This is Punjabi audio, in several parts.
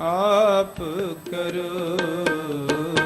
ਆਪ ਕਰੋ।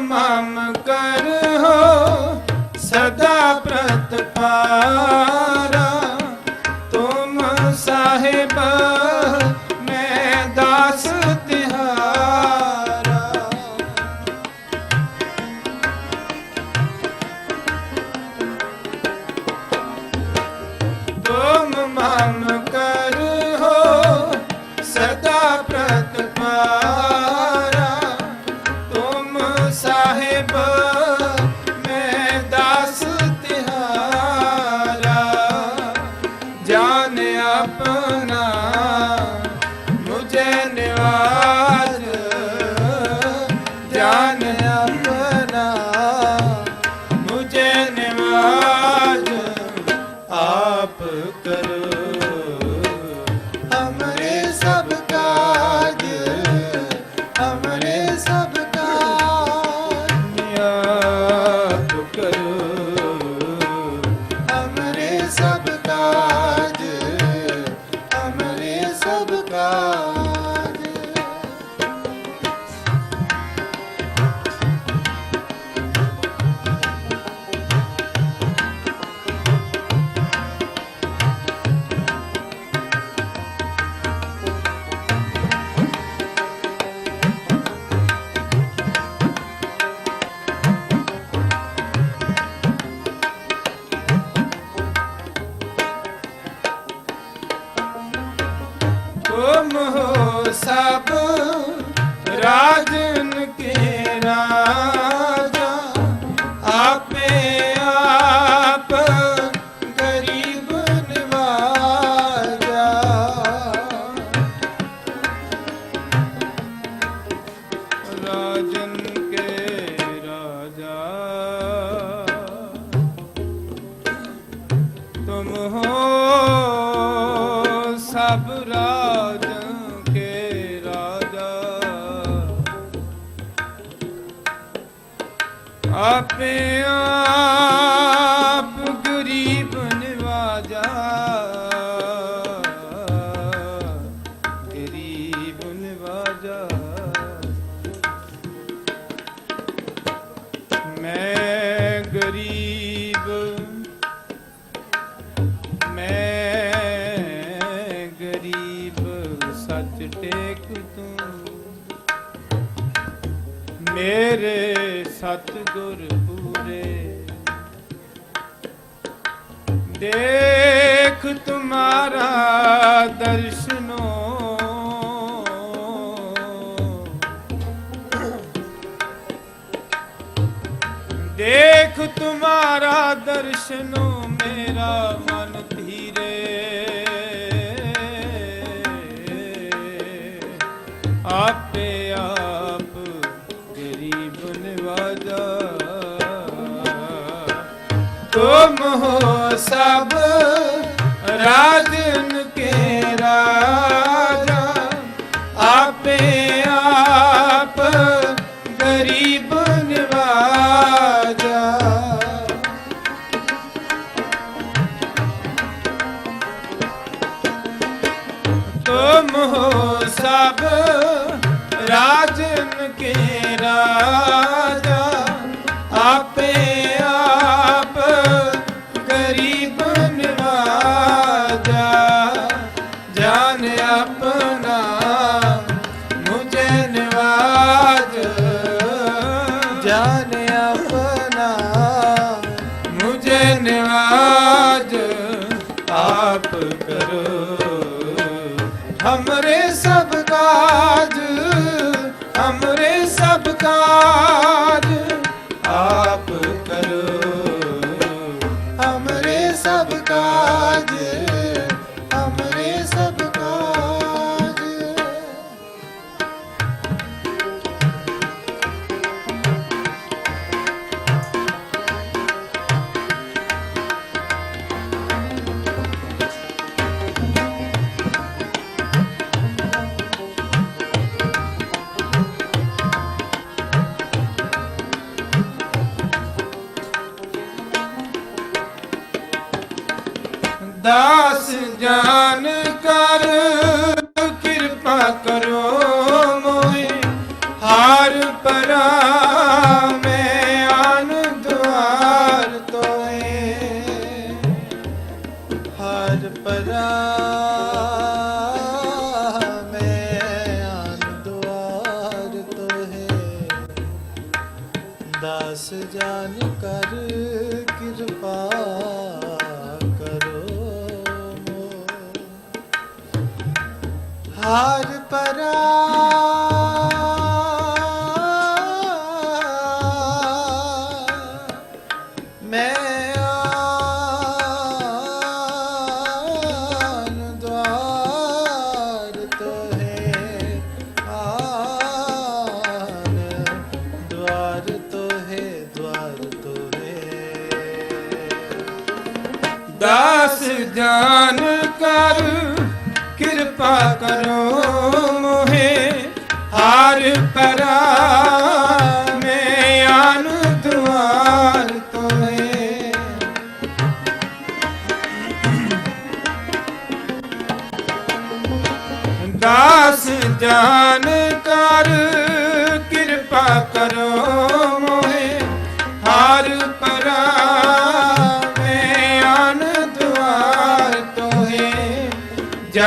ਮਮ ਕਰ ਹੋ ਸਦਾ ਪ੍ਰਤਪਾਰਾ ਜਾਨ ਸਭ ਤੁਮ ਹੋ ਸਭ ਆਪੇ ਆਪ ਗਰੀਬ ਨਿਵਾਜਾ ਗਰੀਬ ਨਿਵਾਜਾ। ਮੈਂ ਗਰੀਬ ਮੈਂ ਗਰੀਬ ਸੱਚ ਟੇਕ ਤੂੰ। ਮੇਰੇ ਸਤਿਗੁਰ ਪੂਰੇ। ਦੇਖ ਤੁਮਾਰਾ ਦਰਸ਼ਨੋ। ਦੇਖ ਤੁਮਾਰਾ ਦਰਸ਼ਨੋ ਮੇਰਾ ਹੋ ਸਭ ਰਾਜਨ ਕੇ ਰਾਜਾ, ਆਪੇ ਆਪ ਗਰੀਬ ਨਿਵਾਜਾ। ਤੁਮ ਹੋ ਸਭ ਰਾਜਨ ਕੇ ਰਾਜਾ। ਸਭ ਕਾਜ ਦਾਸ ਜਾਨ ਕਰ, ਕਿਰਪਾ ਕਰੋ ਮੋਇ ਹਾਰ ਪਰਾ ਮੈਂ ਆਨ ਦੁਆਰ ਤੋਏ ਹਾਰ ਪਰਾ ਮੈਂ ਆਨ ਦੁਆਰ ਤੋਹੇ। ਦਾਸ ਜਾਨ ਕਰ, ਕਿਰਪਾ ਹਰ ਪਰਾ। ਮੈਂ ਆਨ ਦੁਆਰ ਤੋਹੇ ਆਨ ਦੁਆਰ ਤੋਹੇ ਦੁਆਰ ਤੋਹੇ ਦਾਸ ਜਾਨ ਕਿਰਪਾ ਕਰੋ ਮੋਹੇ, ਹਾਰ ਪਰਾ ਮੈਂ ਆਨ ਦੁਆਰ ਤੋਏ ਦਾਸ ਜਾਨ ਕਰ ਕਿਰਪਾ ਕਰੋ ਮੋਹੇ, ਹਾਰ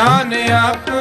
ਜਾਨ ਆਪਣਾ